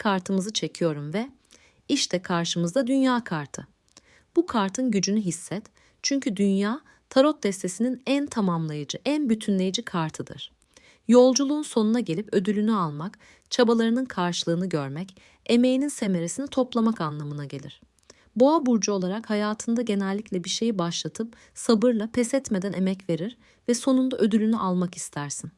kartımızı çekiyorum ve işte karşımızda dünya kartı. Bu kartın gücünü hisset çünkü dünya tarot destesinin en tamamlayıcı, en bütünleyici kartıdır. Yolculuğun sonuna gelip ödülünü almak, çabalarının karşılığını görmek, emeğinin semeresini toplamak anlamına gelir. Boğa burcu olarak hayatında genellikle bir şeyi başlatıp sabırla pes etmeden emek verir ve sonunda ödülünü almak istersin.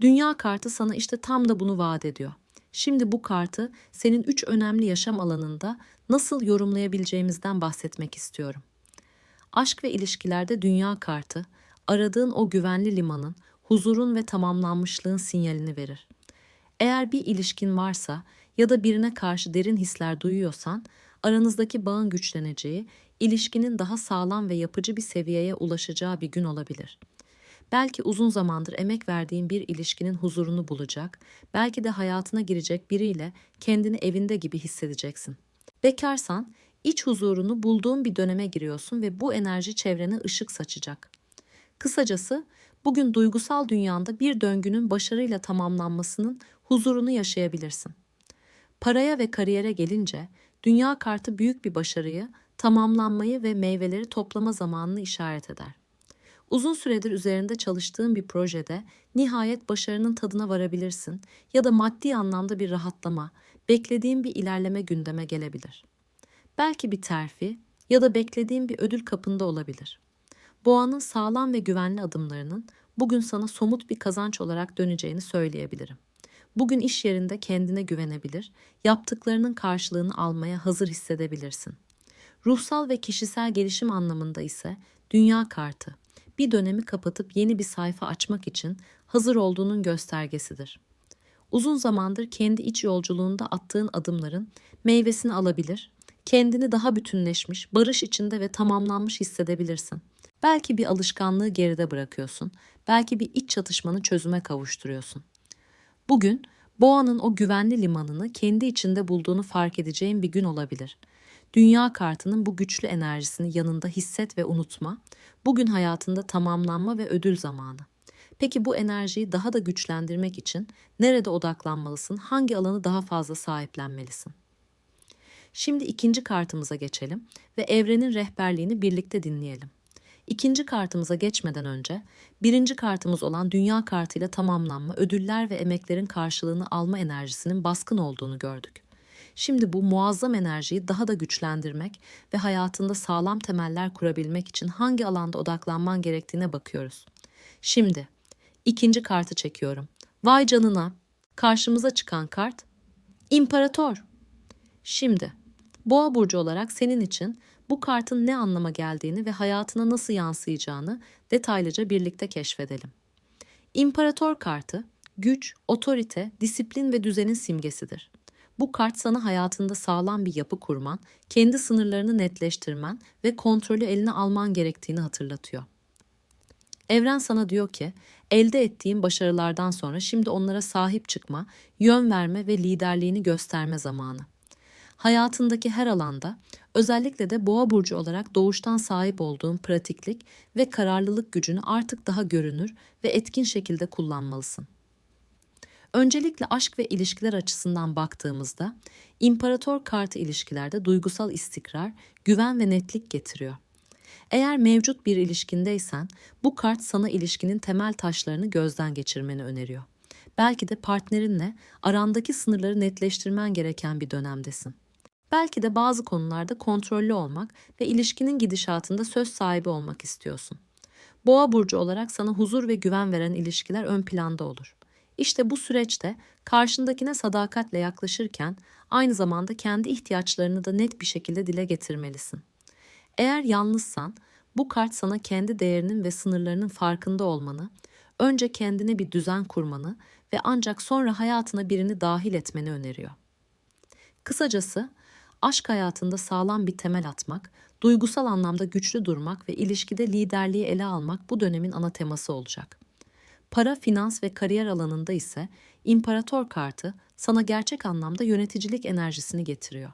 Dünya kartı sana işte tam da bunu vaat ediyor. Şimdi bu kartı senin üç önemli yaşam alanında nasıl yorumlayabileceğimizden bahsetmek istiyorum. Aşk ve ilişkilerde dünya kartı, aradığın o güvenli limanın, huzurun ve tamamlanmışlığın sinyalini verir. Eğer bir ilişkin varsa ya da birine karşı derin hisler duyuyorsan, aranızdaki bağın güçleneceği, ilişkinin daha sağlam ve yapıcı bir seviyeye ulaşacağı bir gün olabilir. Belki uzun zamandır emek verdiğin bir ilişkinin huzurunu bulacak, belki de hayatına girecek biriyle kendini evinde gibi hissedeceksin. Bekarsan iç huzurunu bulduğun bir döneme giriyorsun ve bu enerji çevrene ışık saçacak. Kısacası bugün duygusal dünyanda bir döngünün başarıyla tamamlanmasının huzurunu yaşayabilirsin. Paraya ve kariyere gelince dünya kartı büyük bir başarıyı, tamamlanmayı ve meyveleri toplama zamanını işaret eder. Uzun süredir üzerinde çalıştığın bir projede nihayet başarının tadına varabilirsin ya da maddi anlamda bir rahatlama, beklediğin bir ilerleme gündeme gelebilir. Belki bir terfi ya da beklediğin bir ödül kapında olabilir. Boğanın sağlam ve güvenli adımlarının bugün sana somut bir kazanç olarak döneceğini söyleyebilirim. Bugün iş yerinde kendine güvenebilir, yaptıklarının karşılığını almaya hazır hissedebilirsin. Ruhsal ve kişisel gelişim anlamında ise dünya kartı bir dönemi kapatıp yeni bir sayfa açmak için hazır olduğunun göstergesidir. Uzun zamandır kendi iç yolculuğunda attığın adımların meyvesini alabilir, kendini daha bütünleşmiş, barış içinde ve tamamlanmış hissedebilirsin. Belki bir alışkanlığı geride bırakıyorsun, belki bir iç çatışmanı çözüme kavuşturuyorsun. Bugün Boğa'nın o güvenli limanını kendi içinde bulduğunu fark edeceğin bir gün olabilir. Dünya kartının bu güçlü enerjisini yanında hisset ve unutma. Bugün hayatında tamamlanma ve ödül zamanı. Peki bu enerjiyi daha da güçlendirmek için nerede odaklanmalısın? Hangi alanı daha fazla sahiplenmelisin? Şimdi ikinci kartımıza geçelim ve evrenin rehberliğini birlikte dinleyelim. İkinci kartımıza geçmeden önce birinci kartımız olan dünya kartıyla tamamlanma, ödüller ve emeklerin karşılığını alma enerjisinin baskın olduğunu gördük. Şimdi bu muazzam enerjiyi daha da güçlendirmek ve hayatında sağlam temeller kurabilmek için hangi alanda odaklanman gerektiğine bakıyoruz. Şimdi ikinci kartı çekiyorum. Vay canına. Karşımıza çıkan kart İmparator. Şimdi Boğa burcu olarak senin için bu kartın ne anlama geldiğini ve hayatına nasıl yansıyacağını detaylıca birlikte keşfedelim. İmparator kartı güç, otorite, disiplin ve düzenin simgesidir. Bu kart sana hayatında sağlam bir yapı kurman, kendi sınırlarını netleştirmen ve kontrolü eline alman gerektiğini hatırlatıyor. Evren sana diyor ki, elde ettiğin başarılardan sonra şimdi onlara sahip çıkma, yön verme ve liderliğini gösterme zamanı. Hayatındaki her alanda, özellikle de boğa burcu olarak doğuştan sahip olduğun pratiklik ve kararlılık gücünü artık daha görünür ve etkin şekilde kullanmalısın. Öncelikle aşk ve ilişkiler açısından baktığımızda imparator kartı ilişkilerde duygusal istikrar, güven ve netlik getiriyor. Eğer mevcut bir ilişkindeysen bu kart sana ilişkinin temel taşlarını gözden geçirmeni öneriyor. Belki de partnerinle arandaki sınırları netleştirmen gereken bir dönemdesin. Belki de bazı konularda kontrollü olmak ve ilişkinin gidişatında söz sahibi olmak istiyorsun. Boğa burcu olarak sana huzur ve güven veren ilişkiler ön planda olur. İşte bu süreçte karşındakine sadakatle yaklaşırken aynı zamanda kendi ihtiyaçlarını da net bir şekilde dile getirmelisin. Eğer yalnızsan bu kart sana kendi değerinin ve sınırlarının farkında olmanı, önce kendine bir düzen kurmanı ve ancak sonra hayatına birini dahil etmeni öneriyor. Kısacası aşk hayatında sağlam bir temel atmak, duygusal anlamda güçlü durmak ve ilişkide liderliği ele almak bu dönemin ana teması olacak. Para, finans ve kariyer alanında ise imparator kartı sana gerçek anlamda yöneticilik enerjisini getiriyor.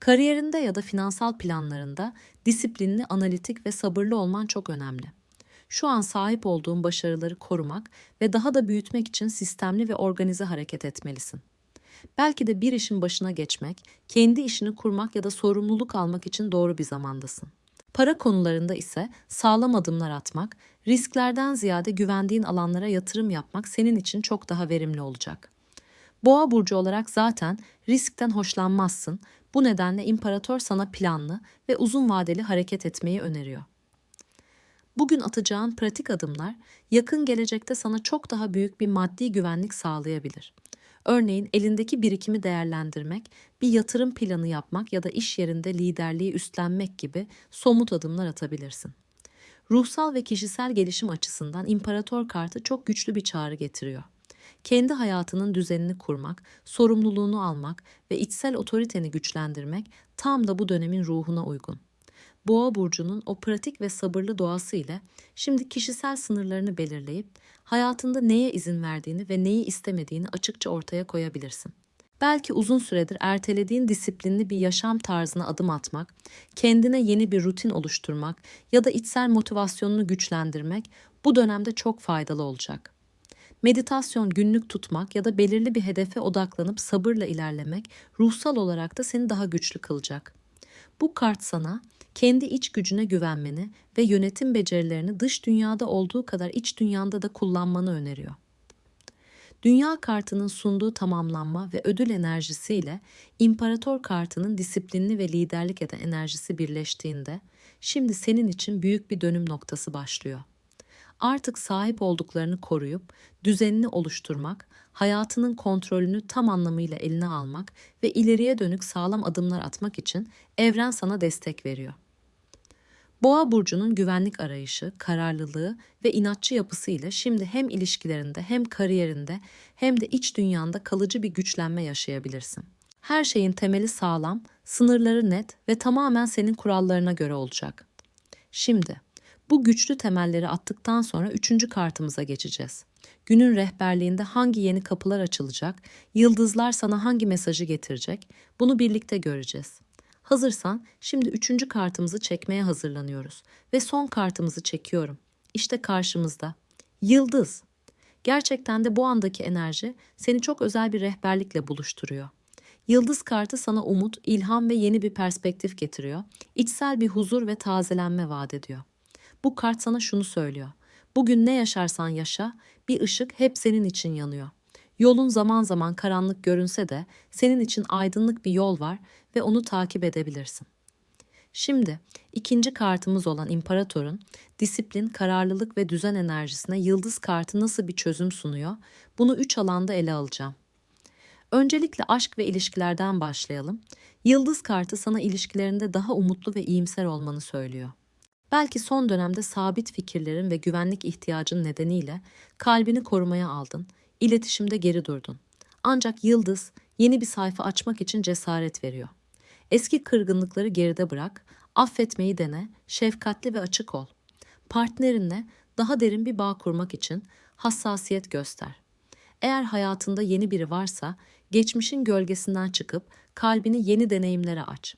Kariyerinde ya da finansal planlarında disiplinli, analitik ve sabırlı olman çok önemli. Şu an sahip olduğun başarıları korumak ve daha da büyütmek için sistemli ve organize hareket etmelisin. Belki de bir işin başına geçmek, kendi işini kurmak ya da sorumluluk almak için doğru bir zamandasın. Para konularında ise sağlam adımlar atmak, risklerden ziyade güvendiğin alanlara yatırım yapmak senin için çok daha verimli olacak. Boğa burcu olarak zaten riskten hoşlanmazsın. Bu nedenle imparator sana planlı ve uzun vadeli hareket etmeyi öneriyor. Bugün atacağın pratik adımlar yakın gelecekte sana çok daha büyük bir maddi güvenlik sağlayabilir. Örneğin elindeki birikimi değerlendirmek, bir yatırım planı yapmak ya da iş yerinde liderliği üstlenmek gibi somut adımlar atabilirsin. Ruhsal ve kişisel gelişim açısından imparator kartı çok güçlü bir çağrı getiriyor. Kendi hayatının düzenini kurmak, sorumluluğunu almak ve içsel otoriteni güçlendirmek tam da bu dönemin ruhuna uygun. Boğa burcunun o pratik ve sabırlı doğası ile şimdi kişisel sınırlarını belirleyip hayatında neye izin verdiğini ve neyi istemediğini açıkça ortaya koyabilirsin. Belki uzun süredir ertelediğin disiplinli bir yaşam tarzına adım atmak, kendine yeni bir rutin oluşturmak ya da içsel motivasyonunu güçlendirmek bu dönemde çok faydalı olacak. Meditasyon günlük tutmak ya da belirli bir hedefe odaklanıp sabırla ilerlemek ruhsal olarak da seni daha güçlü kılacak. Bu kart sana kendi iç gücüne güvenmeni ve yönetim becerilerini dış dünyada olduğu kadar iç dünyanda da kullanmanı öneriyor. Dünya kartının sunduğu tamamlanma ve ödül enerjisiyle imparator kartının disiplinli ve liderlik eden enerjisi birleştiğinde şimdi senin için büyük bir dönüm noktası başlıyor. Artık sahip olduklarını koruyup düzenini oluşturmak, hayatının kontrolünü tam anlamıyla eline almak ve ileriye dönük sağlam adımlar atmak için evren sana destek veriyor. Boğa burcunun güvenlik arayışı, kararlılığı ve inatçı yapısı ile şimdi hem ilişkilerinde hem kariyerinde hem de iç dünyanda kalıcı bir güçlenme yaşayabilirsin. Her şeyin temeli sağlam, sınırları net ve tamamen senin kurallarına göre olacak. Şimdi bu güçlü temelleri attıktan sonra üçüncü kartımıza geçeceğiz. Günün rehberliğinde hangi yeni kapılar açılacak, yıldızlar sana hangi mesajı getirecek, bunu birlikte göreceğiz. Hazırsan şimdi üçüncü kartımızı çekmeye hazırlanıyoruz ve son kartımızı çekiyorum. İşte karşımızda. Yıldız. Gerçekten de bu andaki enerji seni çok özel bir rehberlikle buluşturuyor. Yıldız kartı sana umut, ilham ve yeni bir perspektif getiriyor. İçsel bir huzur ve tazelenme vaat ediyor. Bu kart sana şunu söylüyor. Bugün ne yaşarsan yaşa, bir ışık hep senin için yanıyor. Yolun zaman zaman karanlık görünse de senin için aydınlık bir yol var ve onu takip edebilirsin. Şimdi ikinci kartımız olan imparatorun disiplin, kararlılık ve düzen enerjisine yıldız kartı nasıl bir çözüm sunuyor? Bunu üç alanda ele alacağım. Öncelikle aşk ve ilişkilerden başlayalım. Yıldız kartı sana ilişkilerinde daha umutlu ve iyimser olmanı söylüyor. Belki son dönemde sabit fikirlerin ve güvenlik ihtiyacın nedeniyle kalbini korumaya aldın, iletişimde geri durdun. Ancak yıldız yeni bir sayfa açmak için cesaret veriyor. Eski kırgınlıkları geride bırak, affetmeyi dene, şefkatli ve açık ol. Partnerinle daha derin bir bağ kurmak için hassasiyet göster. Eğer hayatında yeni biri varsa, geçmişin gölgesinden çıkıp kalbini yeni deneyimlere aç.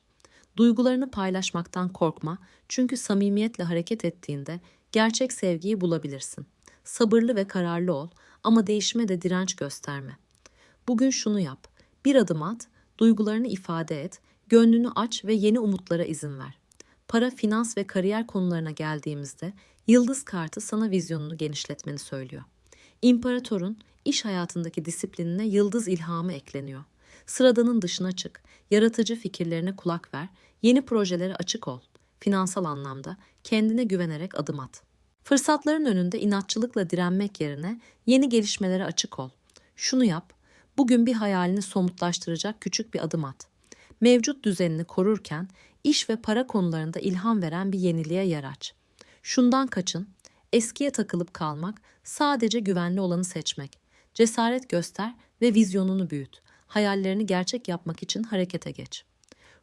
Duygularını paylaşmaktan korkma çünkü samimiyetle hareket ettiğinde gerçek sevgiyi bulabilirsin. Sabırlı ve kararlı ol ama değişime de direnç gösterme. Bugün şunu yap. Bir adım at, duygularını ifade et, gönlünü aç ve yeni umutlara izin ver. Para, finans ve kariyer konularına geldiğimizde yıldız kartı sana vizyonunu genişletmeni söylüyor. İmparatorun iş hayatındaki disiplinine yıldız ilhamı ekleniyor. Sıradanın dışına çık, yaratıcı fikirlerine kulak ver, yeni projelere açık ol. Finansal anlamda kendine güvenerek adım at. Fırsatların önünde inatçılıkla direnmek yerine yeni gelişmelere açık ol. Şunu yap, bugün bir hayalini somutlaştıracak küçük bir adım at. Mevcut düzenini korurken iş ve para konularında ilham veren bir yeniliğe yer aç. Şundan kaçın, eskiye takılıp kalmak, sadece güvenli olanı seçmek. Cesaret göster ve vizyonunu büyüt. Hayallerini gerçek yapmak için harekete geç.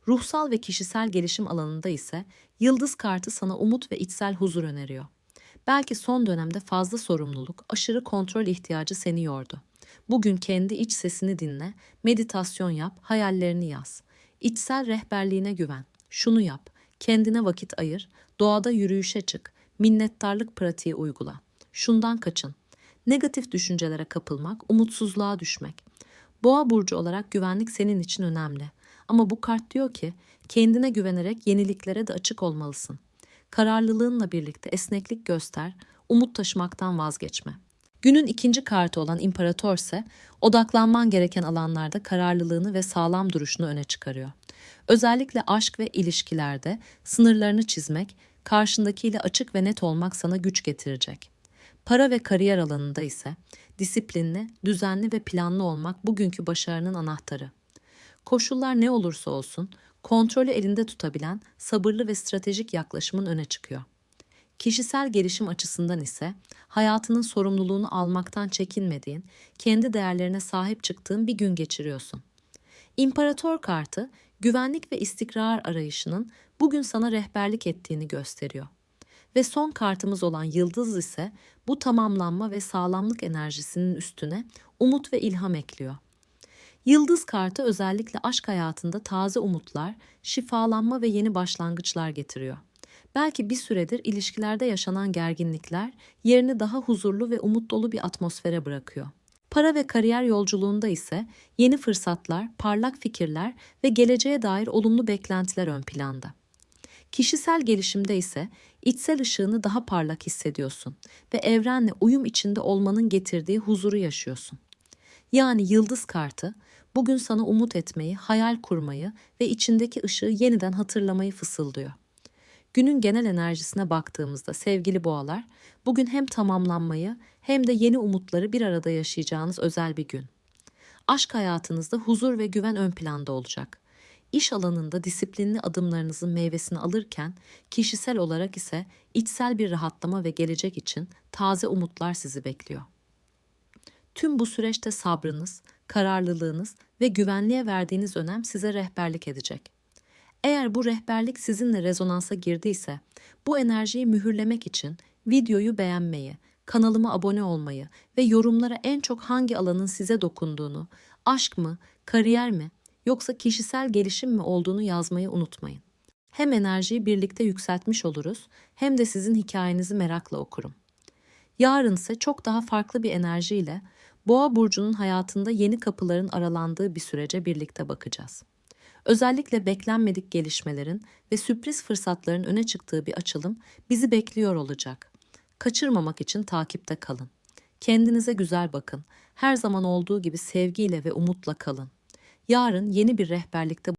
Ruhsal ve kişisel gelişim alanında ise yıldız kartı sana umut ve içsel huzur öneriyor. Belki son dönemde fazla sorumluluk, aşırı kontrol ihtiyacı seni yordu. Bugün kendi iç sesini dinle, meditasyon yap, hayallerini yaz. İçsel rehberliğine güven. Şunu yap, kendine vakit ayır, doğada yürüyüşe çık, minnettarlık pratiği uygula. Şundan kaçın. Negatif düşüncelere kapılmak, umutsuzluğa düşmek. Boğa burcu olarak güvenlik senin için önemli. Ama bu kart diyor ki kendine güvenerek yeniliklere de açık olmalısın. Kararlılığınla birlikte esneklik göster, umut taşımaktan vazgeçme. Günün ikinci kartı olan İmparator ise odaklanman gereken alanlarda kararlılığını ve sağlam duruşunu öne çıkarıyor. Özellikle aşk ve ilişkilerde sınırlarını çizmek, karşındakiyle açık ve net olmak sana güç getirecek. Para ve kariyer alanında ise disiplinli, düzenli ve planlı olmak bugünkü başarının anahtarı. Koşullar ne olursa olsun kontrolü elinde tutabilen sabırlı ve stratejik yaklaşımın öne çıkıyor. Kişisel gelişim açısından ise hayatının sorumluluğunu almaktan çekinmediğin, kendi değerlerine sahip çıktığın bir gün geçiriyorsun. İmparator kartı güvenlik ve istikrar arayışının bugün sana rehberlik ettiğini gösteriyor. Ve son kartımız olan yıldız ise bu tamamlanma ve sağlamlık enerjisinin üstüne umut ve ilham ekliyor. Yıldız kartı özellikle aşk hayatında taze umutlar, şifalanma ve yeni başlangıçlar getiriyor. Belki bir süredir ilişkilerde yaşanan gerginlikler yerini daha huzurlu ve umut dolu bir atmosfere bırakıyor. Para ve kariyer yolculuğunda ise yeni fırsatlar, parlak fikirler ve geleceğe dair olumlu beklentiler ön planda. Kişisel gelişimde ise içsel ışığını daha parlak hissediyorsun ve evrenle uyum içinde olmanın getirdiği huzuru yaşıyorsun. Yani yıldız kartı bugün sana umut etmeyi, hayal kurmayı ve içindeki ışığı yeniden hatırlamayı fısıldıyor. Günün genel enerjisine baktığımızda sevgili boğalar, bugün hem tamamlanmayı hem de yeni umutları bir arada yaşayacağınız özel bir gün. Aşk hayatınızda huzur ve güven ön planda olacak. İş alanında disiplinli adımlarınızın meyvesini alırken, kişisel olarak ise içsel bir rahatlama ve gelecek için taze umutlar sizi bekliyor. Tüm bu süreçte sabrınız, kararlılığınız ve güvenliğe verdiğiniz önem size rehberlik edecek. Eğer bu rehberlik sizinle rezonansa girdiyse, bu enerjiyi mühürlemek için videoyu beğenmeyi, kanalıma abone olmayı ve yorumlara en çok hangi alanın size dokunduğunu, aşk mı, kariyer mi yoksa kişisel gelişim mi olduğunu yazmayı unutmayın. Hem enerjiyi birlikte yükseltmiş oluruz hem de sizin hikayenizi merakla okurum. Yarın ise çok daha farklı bir enerjiyle Boğa burcunun hayatında yeni kapıların aralandığı bir sürece birlikte bakacağız. Özellikle beklenmedik gelişmelerin ve sürpriz fırsatların öne çıktığı bir açılım bizi bekliyor olacak. Kaçırmamak için takipte kalın. Kendinize güzel bakın. Her zaman olduğu gibi sevgiyle ve umutla kalın. Yarın yeni bir rehberlikte